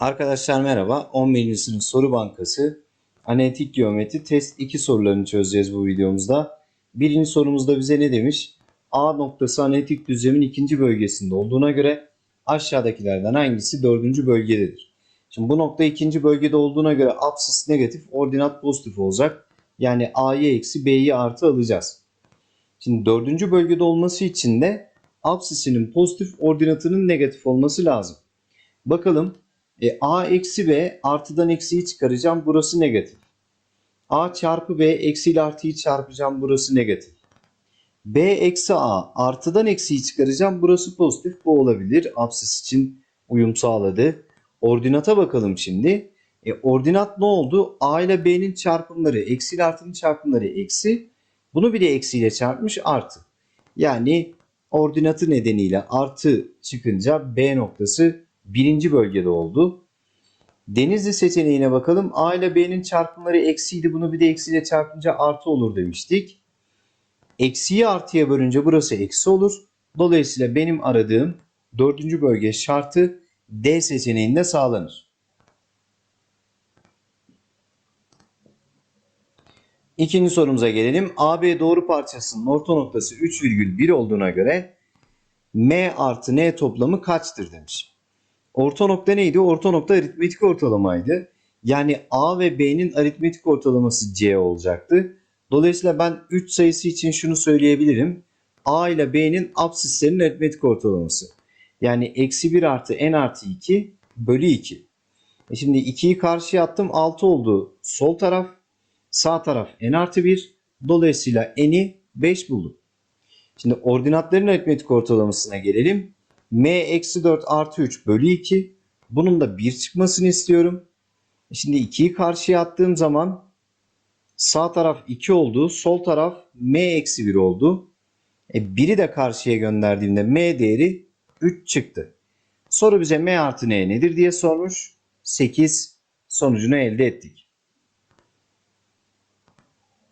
Arkadaşlar merhaba. 11. sınıf soru bankası analitik geometri test 2 sorularını çözeceğiz bu videomuzda. Birinci sorumuzda bize ne demiş? A noktası analitik düzlemin ikinci bölgesinde olduğuna göre aşağıdakilerden hangisi dördüncü bölgededir? Şimdi bu nokta ikinci bölgede olduğuna göre apsis negatif, ordinat pozitif olacak. Yani A'yı eksi B'yi artı alacağız. Şimdi dördüncü bölgede olması için de apsisinin pozitif, ordinatının negatif olması lazım. Bakalım e, A eksi B artıdan eksiyi çıkaracağım. Burası negatif. A çarpı B eksi ile artıyı çarpacağım. Burası negatif. B eksi A artıdan eksiyi çıkaracağım. Burası pozitif. Bu olabilir. Apsis için uyum sağladı. Ordinata bakalım şimdi. E, ordinat ne oldu? A ile B'nin çarpımları eksi ile artının çarpımları eksi. Bunu bir de eksiyle çarpmış artı. Yani ordinatı nedeniyle artı çıkınca B noktası birinci bölgede oldu. Denizli seçeneğine bakalım. A ile B'nin çarpımları eksiydi. Bunu bir de eksiyle çarpınca artı olur demiştik. Eksiyi artıya bölünce burası eksi olur. Dolayısıyla benim aradığım dördüncü bölge şartı D seçeneğinde sağlanır. İkinci sorumuza gelelim. AB doğru parçasının orta noktası 3,1 olduğuna göre M artı N toplamı kaçtır demiş. Orta nokta neydi? Orta nokta aritmetik ortalamaydı. Yani A ve B'nin aritmetik ortalaması C olacaktı. Dolayısıyla ben 3 sayısı için şunu söyleyebilirim. A ile B'nin absislerinin aritmetik ortalaması. Yani eksi 1 artı n artı 2 bölü 2. E şimdi 2'yi karşıya attım 6 oldu. Sol taraf sağ taraf n artı 1. Dolayısıyla n'i 5 buldum. Şimdi ordinatların aritmetik ortalamasına gelelim. M eksi 4 artı 3 bölü 2. Bunun da 1 çıkmasını istiyorum. Şimdi 2'yi karşıya attığım zaman sağ taraf 2 oldu. Sol taraf m eksi 1 oldu. E, 1'i de karşıya gönderdiğimde m değeri 3 çıktı. Soru bize m artı n nedir diye sormuş. 8 sonucunu elde ettik.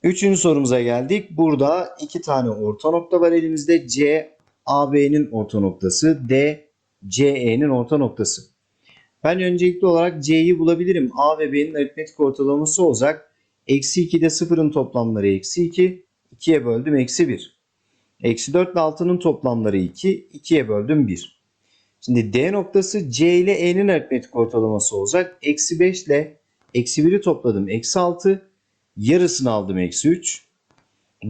Üçüncü sorumuza geldik. Burada iki tane orta nokta var elimizde. C, AB'nin orta noktası. D, CE'nin orta noktası. Ben öncelikli olarak C'yi bulabilirim. A ve B'nin aritmetik ortalaması olacak. Eksi 2 ile 0'ın toplamları eksi 2. 2'ye böldüm eksi 1. Eksi 4 ile 6'nın toplamları 2. 2'ye böldüm 1. Şimdi D noktası C ile E'nin aritmetik ortalaması olacak. Eksi 5 ile eksi 1'i topladım. Eksi 6. Yarısını aldım eksi 3.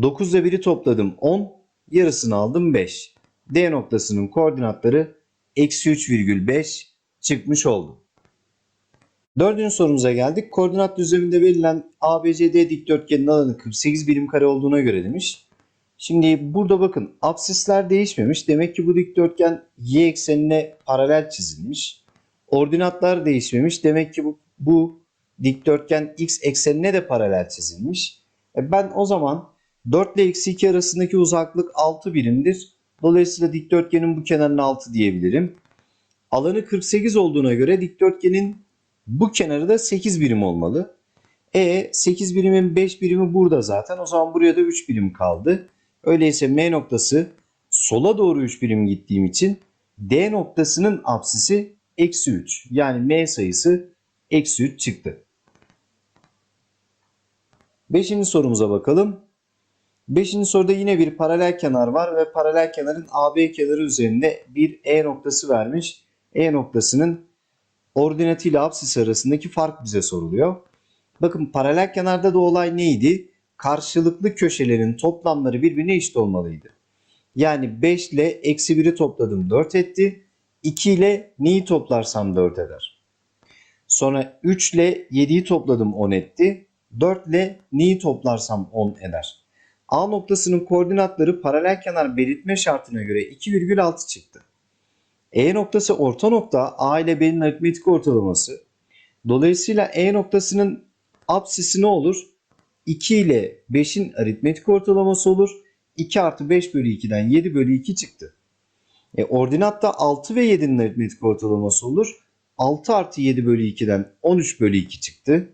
9 ile 1'i topladım 10. Yarısını aldım 5. D noktasının koordinatları eksi 3,5 çıkmış oldu. Dördüncü sorumuza geldik. Koordinat düzleminde verilen ABCD dikdörtgenin alanı 48 birim kare olduğuna göre demiş. Şimdi burada bakın absisler değişmemiş. Demek ki bu dikdörtgen y eksenine paralel çizilmiş. Ordinatlar değişmemiş. Demek ki bu, bu dikdörtgen x eksenine de paralel çizilmiş. E ben o zaman 4 ile eksi 2 arasındaki uzaklık 6 birimdir. Dolayısıyla dikdörtgenin bu kenarına 6 diyebilirim. Alanı 48 olduğuna göre dikdörtgenin bu kenarı da 8 birim olmalı. E 8 birimin 5 birimi burada zaten. O zaman buraya da 3 birim kaldı. Öyleyse M noktası sola doğru 3 birim gittiğim için D noktasının apsisi eksi 3. Yani M sayısı eksi 3 çıktı. Beşinci sorumuza bakalım. Beşinci soruda yine bir paralel kenar var ve paralel kenarın AB kenarı üzerinde bir E noktası vermiş. E noktasının ordinatı ile apsis arasındaki fark bize soruluyor. Bakın paralel kenarda da olay neydi? Karşılıklı köşelerin toplamları birbirine eşit olmalıydı. Yani 5 ile eksi 1'i topladım 4 etti. 2 ile neyi toplarsam 4 eder. Sonra 3 ile 7'yi topladım 10 etti. 4 ile neyi toplarsam 10 eder. A noktasının koordinatları paralel kenar belirtme şartına göre 2,6 çıktı. E noktası orta nokta A ile B'nin aritmetik ortalaması. Dolayısıyla E noktasının apsisi ne olur? 2 ile 5'in aritmetik ortalaması olur. 2 artı 5 bölü 2'den 7 bölü 2 çıktı. E, ordinatta 6 ve 7'nin aritmetik ortalaması olur. 6 artı 7 bölü 2'den 13 bölü 2 çıktı.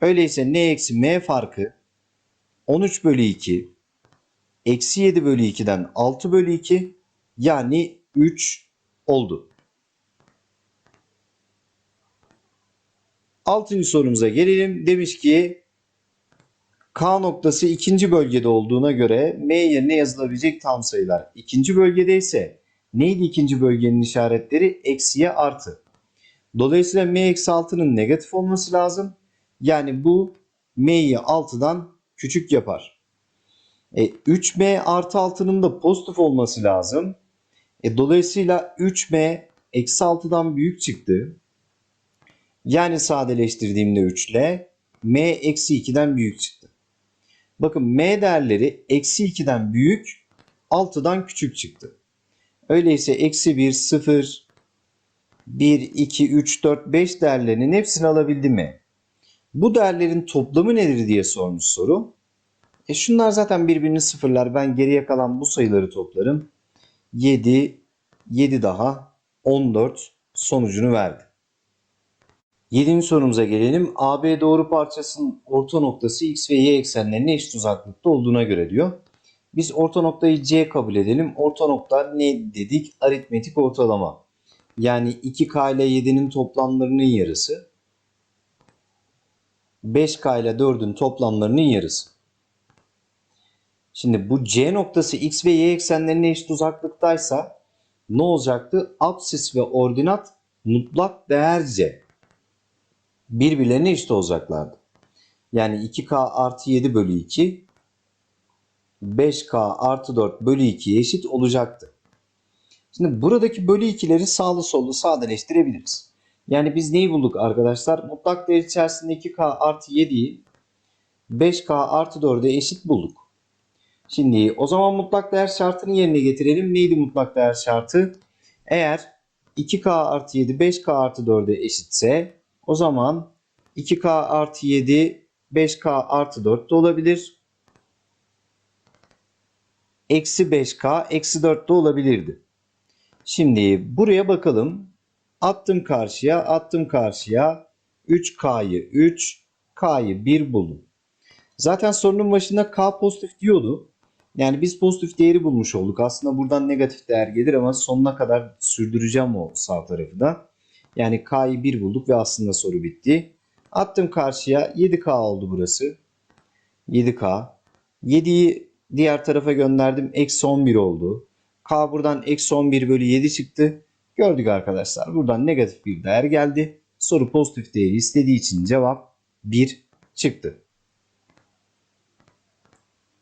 Öyleyse n eksi m farkı 13 bölü 2 eksi 7 bölü 2'den 6 bölü 2 yani 3 oldu. Altıncı sorumuza gelelim. Demiş ki K noktası ikinci bölgede olduğuna göre M yerine yazılabilecek tam sayılar. İkinci bölgede ise neydi ikinci bölgenin işaretleri? Eksiye artı. Dolayısıyla M eksi 6'nın negatif olması lazım. Yani bu M'yi 6'dan küçük yapar. E, 3M artı 6'nın da pozitif olması lazım. E, dolayısıyla 3M eksi 6'dan büyük çıktı. Yani sadeleştirdiğimde 3 ile M eksi 2'den büyük çıktı. Bakın M değerleri eksi 2'den büyük 6'dan küçük çıktı. Öyleyse eksi 1, 0, 1, 2, 3, 4, 5 değerlerinin hepsini alabildi mi? Bu değerlerin toplamı nedir diye sormuş soru. E şunlar zaten birbirini sıfırlar. Ben geriye kalan bu sayıları toplarım. 7, 7 daha 14 sonucunu verdi. Yedinci sorumuza gelelim. AB doğru parçasının orta noktası x ve y eksenlerine eşit uzaklıkta olduğuna göre diyor. Biz orta noktayı C kabul edelim. Orta nokta ne dedik? Aritmetik ortalama. Yani 2K ile 7'nin toplamlarının yarısı. 5K ile 4'ün toplamlarının yarısı. Şimdi bu C noktası x ve y eksenlerine eşit uzaklıktaysa ne olacaktı? Apsis ve ordinat mutlak değerce birbirlerine eşit olacaklardı. Yani 2K artı 7 bölü 2 5K artı 4 bölü 2'ye eşit olacaktı. Şimdi buradaki bölü 2'leri sağlı sollu sadeleştirebiliriz. Yani biz neyi bulduk arkadaşlar? Mutlak değer içerisinde 2K artı 7'yi 5K artı 4'e eşit bulduk. Şimdi o zaman mutlak değer şartını yerine getirelim. Neydi mutlak değer şartı? Eğer 2K artı 7 5K artı 4'e eşitse o zaman 2K artı 7 5K artı 4 de olabilir. Eksi 5K eksi 4 de olabilirdi. Şimdi buraya bakalım. Attım karşıya attım karşıya 3K'yı 3 K'yı 1 buldum. Zaten sorunun başında K pozitif diyordu. Yani biz pozitif değeri bulmuş olduk. Aslında buradan negatif değer gelir ama sonuna kadar sürdüreceğim o sağ tarafı da. Yani K'yı 1 bulduk ve aslında soru bitti. Attım karşıya 7K oldu burası. 7K. 7'yi diğer tarafa gönderdim. Eksi 11 oldu. K buradan eksi 11 bölü 7 çıktı. Gördük arkadaşlar. Buradan negatif bir değer geldi. Soru pozitif değeri istediği için cevap 1 çıktı.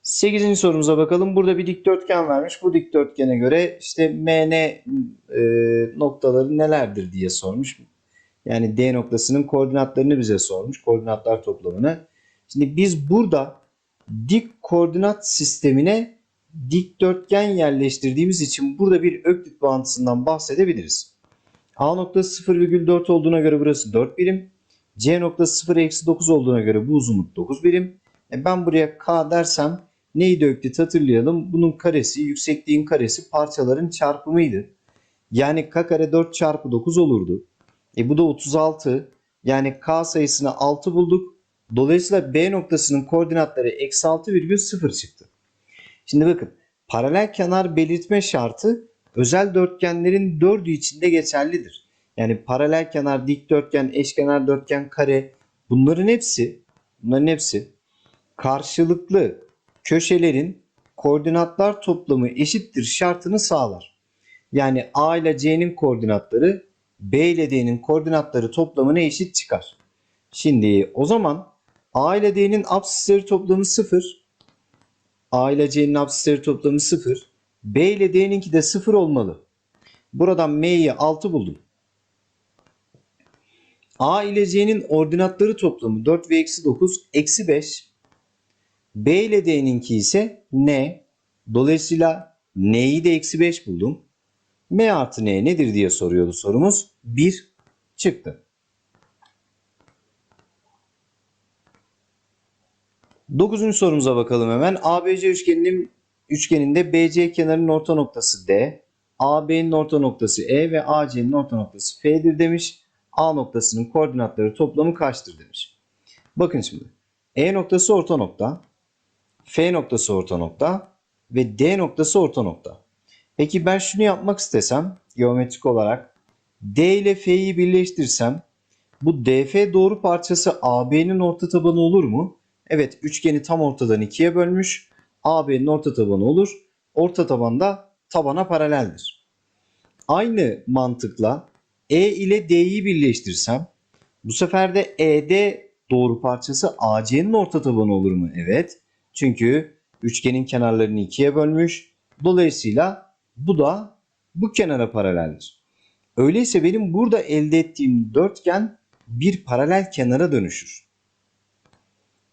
8. sorumuza bakalım. Burada bir dikdörtgen vermiş. Bu dikdörtgene göre işte MN e, noktaları nelerdir diye sormuş. Yani D noktasının koordinatlarını bize sormuş. Koordinatlar toplamını. Şimdi biz burada dik koordinat sistemine dikdörtgen yerleştirdiğimiz için burada bir öklit bağıntısından bahsedebiliriz. A noktası 0,4 olduğuna göre burası 4 birim. C noktası 0,9 olduğuna göre bu uzunluk 9 birim. E ben buraya K dersem neydi öklit hatırlayalım. Bunun karesi, yüksekliğin karesi parçaların çarpımıydı. Yani K kare 4 çarpı 9 olurdu. E bu da 36. Yani K sayısını 6 bulduk. Dolayısıyla B noktasının koordinatları eksi 6,0 çıktı. Şimdi bakın paralel kenar belirtme şartı özel dörtgenlerin dördü içinde geçerlidir. Yani paralel kenar, dikdörtgen, eşkenar dörtgen, kare bunların hepsi bunların hepsi karşılıklı köşelerin koordinatlar toplamı eşittir şartını sağlar. Yani A ile C'nin koordinatları B ile D'nin koordinatları toplamına eşit çıkar. Şimdi o zaman A ile D'nin apsisleri toplamı 0. A ile C'nin apsisleri toplamı 0. B ile D'ninki de 0 olmalı. Buradan M'yi 6 buldum. A ile C'nin ordinatları toplamı 4 ve eksi 9 eksi 5. B ile D'ninki ise N. Dolayısıyla N'yi de eksi 5 buldum. M artı N nedir diye soruyordu sorumuz. 1 çıktı. Dokuzuncu sorumuza bakalım hemen. ABC üçgeninin üçgeninde BC kenarının orta noktası D, AB'nin orta noktası E ve AC'nin orta noktası F'dir demiş. A noktasının koordinatları toplamı kaçtır demiş. Bakın şimdi. E noktası orta nokta, F noktası orta nokta ve D noktası orta nokta. Peki ben şunu yapmak istesem geometrik olarak D ile F'yi birleştirsem Bu DF doğru parçası AB'nin orta tabanı olur mu? Evet üçgeni tam ortadan ikiye bölmüş. AB'nin orta tabanı olur. Orta tabanda tabana paraleldir. Aynı mantıkla E ile D'yi birleştirsem bu sefer de ED doğru parçası AC'nin orta tabanı olur mu? Evet. Çünkü üçgenin kenarlarını ikiye bölmüş. Dolayısıyla bu da bu kenara paraleldir. Öyleyse benim burada elde ettiğim dörtgen bir paralel kenara dönüşür.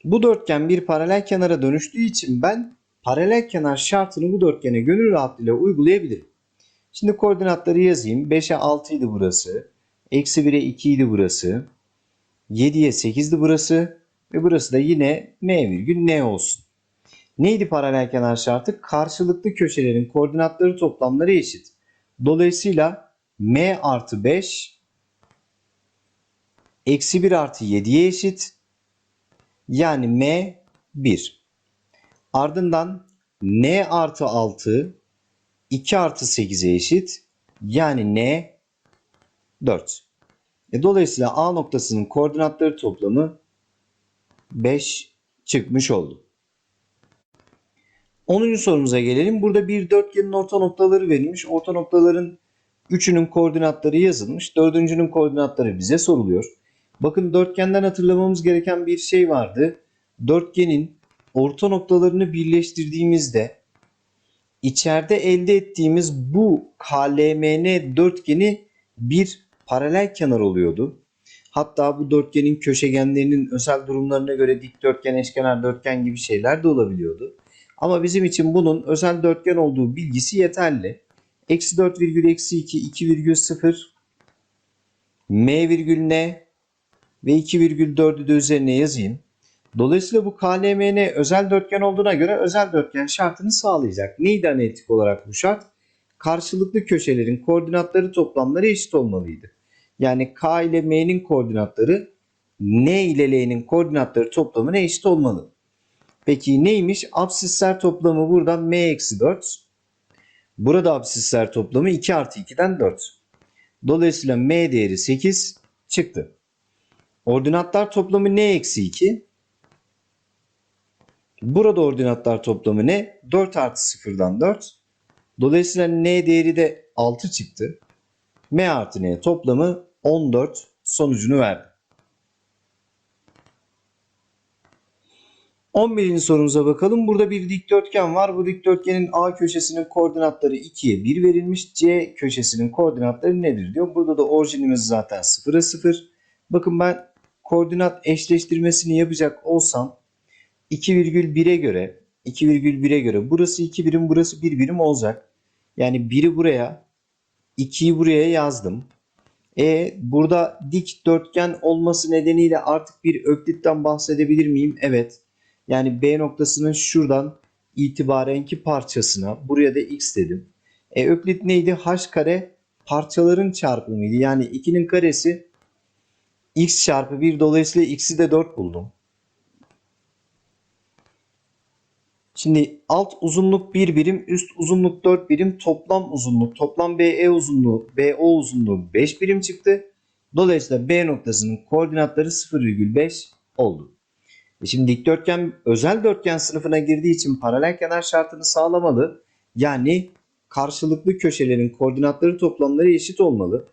Bu dörtgen bir paralel kenara dönüştüğü için ben paralel kenar şartını bu dörtgene gönül rahatlığıyla uygulayabilirim. Şimdi koordinatları yazayım. 5'e 6 idi burası. Eksi 1'e 2 idi burası. 7'ye 8'di burası. Ve burası da yine m virgül n olsun. Neydi paralel kenar şartı? Karşılıklı köşelerin koordinatları toplamları eşit. Dolayısıyla m artı 5 eksi 1 artı 7'ye eşit. Yani m 1. Ardından n artı 6 2 artı 8'e eşit. Yani n 4. E, dolayısıyla A noktasının koordinatları toplamı 5 çıkmış oldu. 10. sorumuza gelelim. Burada bir dörtgenin orta noktaları verilmiş. Orta noktaların 3'ünün koordinatları yazılmış. 4.'ünün koordinatları bize soruluyor. Bakın dörtgenden hatırlamamız gereken bir şey vardı. Dörtgenin orta noktalarını birleştirdiğimizde içeride elde ettiğimiz bu KLMN dörtgeni bir paralel kenar oluyordu. Hatta bu dörtgenin köşegenlerinin özel durumlarına göre dikdörtgen, eşkenar dörtgen gibi şeyler de olabiliyordu. Ama bizim için bunun özel dörtgen olduğu bilgisi yeterli. Eksi 4 virgül eksi 2, 2 virgül 0, m virgül n ve 2 virgül 4'ü de üzerine yazayım. Dolayısıyla bu KLMN özel dörtgen olduğuna göre özel dörtgen şartını sağlayacak. Neydi analitik olarak bu şart? Karşılıklı köşelerin koordinatları toplamları eşit olmalıydı. Yani K ile M'nin koordinatları N ile L'nin koordinatları toplamına eşit olmalı. Peki neymiş? Absisler toplamı buradan M eksi 4. Burada absisler toplamı 2 artı 2'den 4. Dolayısıyla M değeri 8 çıktı. Ordinatlar toplamı N eksi 2. Burada ordinatlar toplamı ne? 4 artı 0'dan 4. Dolayısıyla N değeri de 6 çıktı. M artı N toplamı 14 sonucunu verdi. 11. sorumuza bakalım. Burada bir dikdörtgen var. Bu dikdörtgenin A köşesinin koordinatları 2'ye 1 verilmiş. C köşesinin koordinatları nedir diyor. Burada da orijinimiz zaten 0'a 0. Bakın ben koordinat eşleştirmesini yapacak olsam 2,1'e göre 2,1'e göre burası 2 birim burası 1 birim olacak. Yani 1'i buraya 2'yi buraya yazdım. E burada dik dörtgen olması nedeniyle artık bir öklitten bahsedebilir miyim? Evet. Yani B noktasının şuradan itibarenki parçasına buraya da x dedim. E öklit neydi? H kare parçaların çarpımıydı. Yani 2'nin karesi x çarpı 1 dolayısıyla x'i de 4 buldum. Şimdi alt uzunluk 1 birim, üst uzunluk 4 birim, toplam uzunluk, toplam BE uzunluğu, BO uzunluğu 5 birim çıktı. Dolayısıyla B noktasının koordinatları 0,5 oldu. E şimdi dikdörtgen özel dörtgen sınıfına girdiği için paralel kenar şartını sağlamalı. Yani karşılıklı köşelerin koordinatları toplamları eşit olmalı.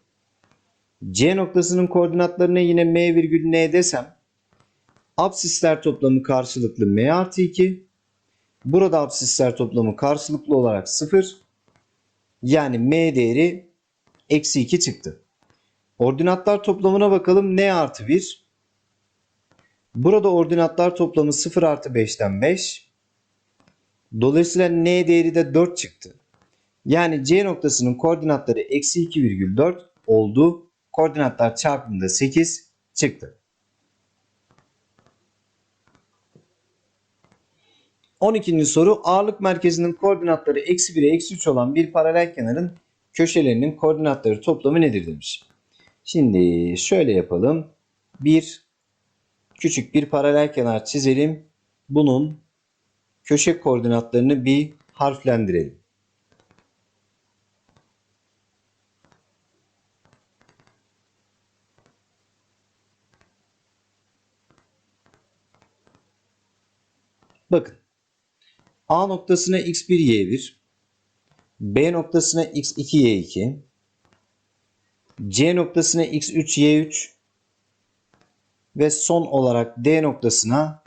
C noktasının koordinatlarına yine M virgül N desem absisler toplamı karşılıklı M artı 2 Burada absisler toplamı karşılıklı olarak 0. Yani m değeri eksi 2 çıktı. Ordinatlar toplamına bakalım. n artı 1. Burada ordinatlar toplamı 0 artı 5'ten 5. Dolayısıyla n değeri de 4 çıktı. Yani C noktasının koordinatları eksi 2,4 oldu. Koordinatlar çarpımında 8 çıktı. 12. soru ağırlık merkezinin koordinatları eksi 1'e eksi 3 olan bir paralel kenarın köşelerinin koordinatları toplamı nedir demiş. Şimdi şöyle yapalım. Bir küçük bir paralel kenar çizelim. Bunun köşe koordinatlarını bir harflendirelim. Bakın. A noktasına x1 y1. B noktasına x2 y2. C noktasına x3 y3. Ve son olarak D noktasına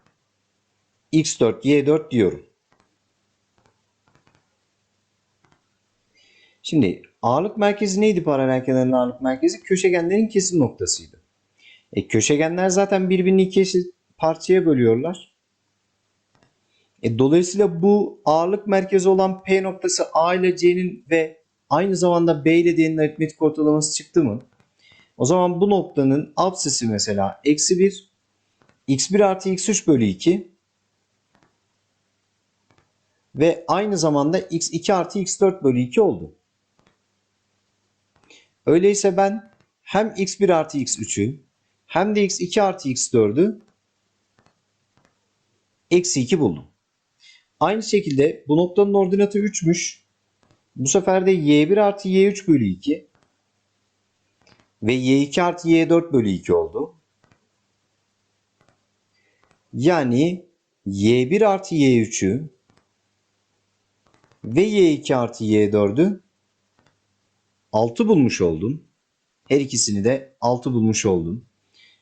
x4 y4 diyorum. Şimdi ağırlık merkezi neydi paralel kenarın ağırlık merkezi? Köşegenlerin kesim noktasıydı. E, köşegenler zaten birbirini iki parçaya bölüyorlar. E, dolayısıyla bu ağırlık merkezi olan P noktası A ile C'nin ve aynı zamanda B ile D'nin aritmetik ortalaması çıktı mı? O zaman bu noktanın absisi mesela eksi 1 x1 artı x3 bölü 2 ve aynı zamanda x2 artı x4 bölü 2 oldu. Öyleyse ben hem x1 artı x3'ü hem de x2 artı x4'ü eksi 2 buldum. Aynı şekilde bu noktanın ordinatı 3'müş. Bu sefer de y1 artı y3 bölü 2 ve y2 artı y4 bölü 2 oldu. Yani y1 artı y3'ü ve y2 artı y4'ü 6 bulmuş oldum. Her ikisini de 6 bulmuş oldum.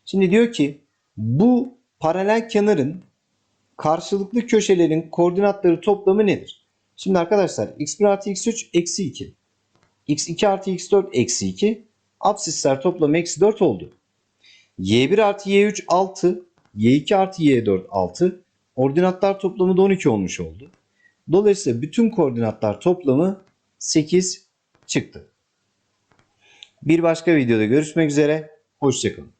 Şimdi diyor ki bu paralel kenarın karşılıklı köşelerin koordinatları toplamı nedir? Şimdi arkadaşlar x1 artı x3 eksi 2. x2 artı x4 eksi 2. Absisler toplamı eksi 4 oldu. y1 artı y3 6. y2 artı y4 6. Ordinatlar toplamı da 12 olmuş oldu. Dolayısıyla bütün koordinatlar toplamı 8 çıktı. Bir başka videoda görüşmek üzere. Hoşçakalın.